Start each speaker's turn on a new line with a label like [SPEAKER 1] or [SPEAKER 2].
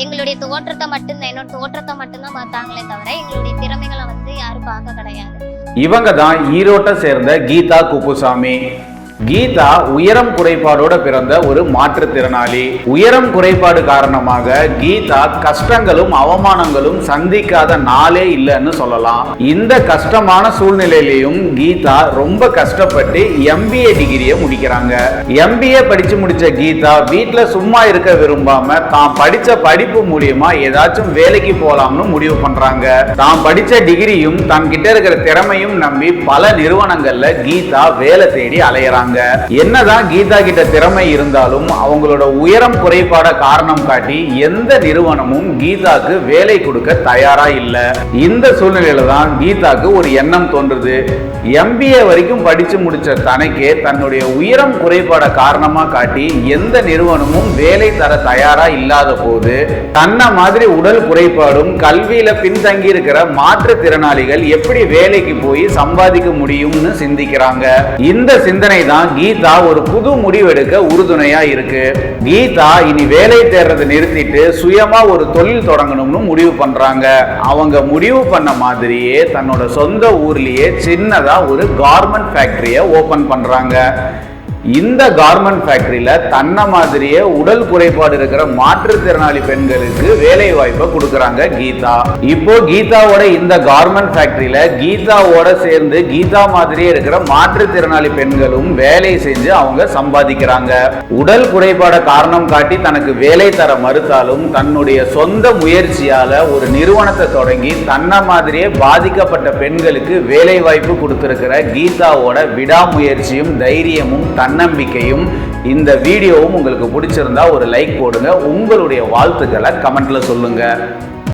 [SPEAKER 1] எங்களுடைய தோற்றத்தை மட்டும்தான் என்னோட தோற்றத்தை மட்டும்தான் பார்த்தாங்களே தவிர எங்களுடைய திறமைகளை வந்து யாரும் பார்க்க கிடையாது.
[SPEAKER 2] இவங்க தான் ஈரோட்டை சேர்ந்த கீதா குப்புசாமி. கீதா உயரம் குறைபாடோட பிறந்த ஒரு மாற்றுத்திறனாளி. உயரம் குறைபாடு காரணமாக கீதா கஷ்டங்களும் அவமானங்களும் சந்திக்காத நாளே இல்லைன்னு சொல்லலாம். இந்த கஷ்டமான சூழ்நிலையிலையும் கீதா ரொம்ப கஷ்டப்பட்டு எம்பிஏ டிகிரியை முடிக்கிறாங்க. எம்பிஏ படிச்சு முடிச்ச கீதா வீட்ல சும்மா இருக்க விரும்பாம தான் படிச்ச படிப்பு மூலியமா ஏதாச்சும் வேலைக்கு போலாம்னு முடிவு பண்றாங்க. தான் படிச்ச டிகிரியும் தன் கிட்ட இருக்கிற திறமையும் நம்பி பல நிறுவனங்கள்ல கீதா வேலை தேடி அலையிறாங்க. என்னதான் கீதா கிட்ட திறமை இருந்தாலும் அவங்களோட உயரம் குறைபாட காரணம் காட்டி எந்த நிறுவனமும் கீதாக்கு வேலை கொடுக்க தயாரா இல்ல. இந்த சூழ்நிலையில தான் கீதாக்கு ஒரு எண்ணம் தோன்றுது. எம்பிஏ வரைக்கும் படிச்சு முடிச்ச தனக்கே தன்னுடைய உயரம் குறைபாட காரணமா காட்டி எந்த நிறுவனமும் வேலை தர தயாரா இல்லாத போது தன்னை மாதிரி உடல் குறைபாடும் கல்வியில பின்தங்கி இருக்கிற மாற்றுத்திறனாளிகள் எப்படி வேலைக்கு போய் சம்பாதிக்க முடியும்னு சிந்திக்கிறாங்க. இந்த சிந்தனை தான் கீதா ஒரு புது முடிவெடுக்க உறுதுணையா இருக்கு. கீதா இனி வேலை தேடுறதை நிறுத்திட்டு சுயமா ஒரு தொழில் தொடங்கணும்னு முடிவு பண்றாங்க. அவங்க முடிவு பண்ண மாதிரியே தன்னோட சொந்த ஊர்லயே சின்னதா ஒரு கார்மெண்ட் ஃபேக்டரியை ஓபன் பண்றாங்க. இந்த கார்மெண்ட் ஃபேக்டரியில தன்னை மாதிரியே உடல் குறைபாடு இருக்கிற மாற்றுத்திறனாளி பெண்களுக்கு வேலை வாய்ப்பை கொடுக்கறாங்க கீதா. இப்போ கீதாவோட இந்த கார்மெண்ட் ஃபேக்டரியில கீதாவோட சேர்ந்து கீதா மாதிரியே இருக்கிற மாற்றுத்திறனாளி பெண்களும் வேலை செஞ்சு அவங்க சம்பாதிக்கிறாங்க. உடல் குறைபாட காரணம் காட்டி தனக்கு வேலை தர மறுத்தாலும் தன்னுடைய சொந்த முயற்சியால ஒரு நிறுவனத்தை தொடங்கி தன்னை மாதிரியே பாதிக்கப்பட்ட பெண்களுக்கு வேலை வாய்ப்பு கொடுத்திருக்கிற கீதாவோட விடாமுயற்சியும் தைரியமும் தன் தன்னம்பிக்கையும் இந்த வீடியோவும் உங்களுக்கு பிடிச்சிருந்தா ஒரு லைக் போடுங்க. உங்களுடைய வாழ்த்துக்களை கமெண்ட்ல சொல்லுங்க.